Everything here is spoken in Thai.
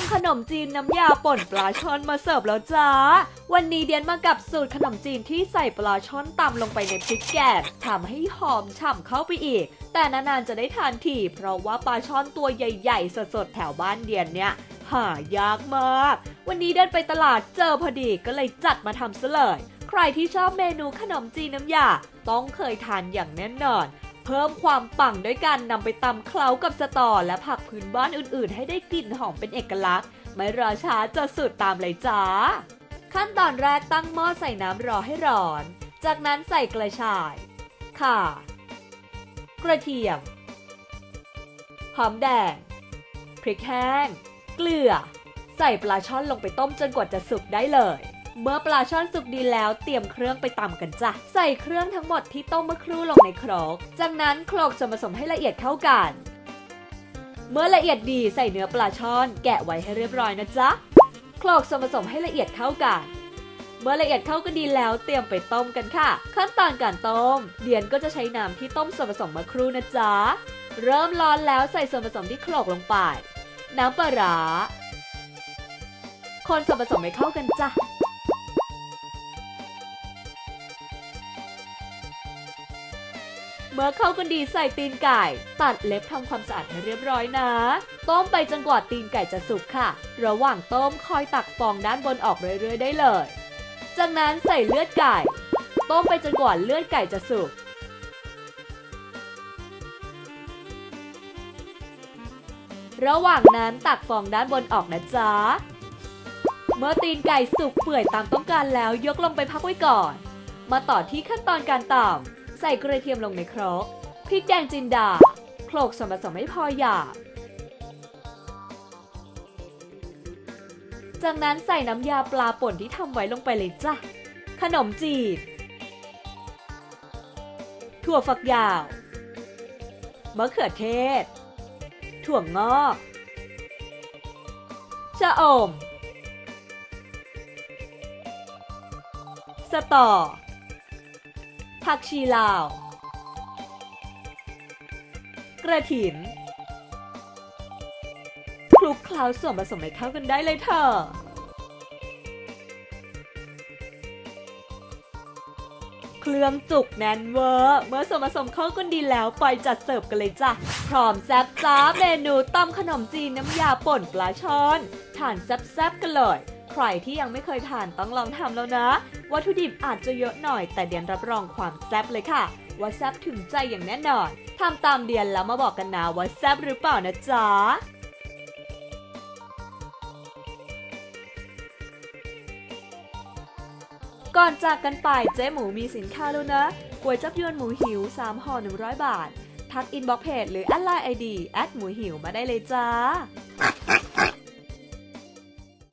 ำขนมจีนน้ำยาป่นปลาช่อนมาเสิร์ฟแล้วจ้า วันนี้เดียนมากับสูตรขนมจีนที่ใส่ปลาช่อนตำลงไปในพริกแกงทำให้หอมฉ่ำเข้าไปอีก แต่นานๆจะได้ทานทีเพราะว่าปลาช่อนตัวใหญ่ๆ สดๆ แถวบ้านเดียนเนี่ย หายากมาก วันนี้เดินไปตลาดเจอพอดีก็เลยจัดมาทำซะเลย ใครที่ชอบเมนูขนมจีนน้ำยาต้องเคยทานอย่างแน่นอน เพิ่มความปังด้วยการนำไปตำเคล้ากับสตอและผักพื้นบ้านอื่นๆ ให้ได้กลิ่นหอมเป็นเอกลักษณ์ ไม่รอช้าจะสูตรตามเลยจ้า ขั้นตอนแรกตั้งหม้อใส่น้ำรอให้ร้อน จากนั้นใส่กระชาย ข่า กระเทียม หอมแดง พริกแห้ง เกลือ ใส่ปลาช่อนลงไปต้มจนกว่าจะสุกได้เลย เมื่อปลาช่อนสุกดีแล้วเตรียมเครื่องไปตำกันจ้ะ ใส่เครื่องทั้งหมดที่ต้มเมื่อครู่ลงในครก จากนั้นโคลกส่วนผสมให้ละเอียดเข้ากัน เมื่อละเอียดดีใส่เนื้อปลาช่อนแกะไว้ให้เรียบร้อยนะจ๊ะ โคลกส่วนผสมให้ละเอียดเข้ากันเมื่อละเอียดเข้ากันดีแล้วเตรียมไปต้มกันค่ะ ขั้นตอนการต้ม เดียนก็จะใช้น้ำที่ต้มส่วนผสมมื่อครู่นะจ๊ะ เริ่มร้อนแล้วใส่ส่วนผสมที่โคลกลงไป น้ำปลาร้าคนส่วนผสมให้เข้ากันจ้ะ เมื่อเข้ากันดีใส่ตีนไก่ ตัดเล็บทำความสะอาดให้เรียบร้อยนะ ต้มไปจนกว่าตีนไก่จะสุกค่ะ ระหว่างต้มคอยตักฟองด้านบนออกเรื่อยๆได้เลย จากนั้นใส่เลือดไก่ ต้มไปจนกว่าเลือดไก่จะสุกระหว่างนั้นตักฟองด้านบนออกนะจ๊ะ เมื่อตีนไก่สุกเปื่อยตามต้องการแล้วยกลงไปพักไว้ก่อน มาต่อที่ขั้นตอนการตำ ส่กระเทียมลงในครกพริกแดงจินดา โขลกส่วนผสมให้พอหยาบจากนั้นใส่น้ำยาปลาป่นที่ทำไว้ลงไปเลยจ้ะ ขนมจีบ ถั่วฝักยาว มะเขือเทศ ถั่วงอกชะอม สตอ ผักชีลาว กระถินคลุกเคล้าส่วนผสมให้เข้ากันได้เลยเถอะเครื่องจุกแน่นเวอร์ เมื่อส่วนผสมเข้ากันดีแล้วปล่อยจัดเสิร์ฟกันเลยจ้ะ พร้อมแซ่บจ้าเมนูตำขนมจีนน้ำยาป่นปลาช่อนทานแซ่บๆกันเลย ใครที่ยังไม่เคยทานต้องลองทำแล้วนะ วัตถุดิบอาจจะเยอะหน่อย แต่เดียนรับรองความแซ่บเลยค่ะ ว่าแซ่บถึงใจอย่างแน่นอนทำตามเดียนแล้วมาบอกกันนะว่าแซ่บหรือเปล่านะจ๊ะก่อนจากกันไปเจ๊หมูมีสินค้าแล้วนะก๋วยจับยวนหมูหิว 3ห่อ100 บาท ทักอินบ็อกเพจหรือแอดไลน์ไอดีแอดหมูหิวมาได้เลยจ้า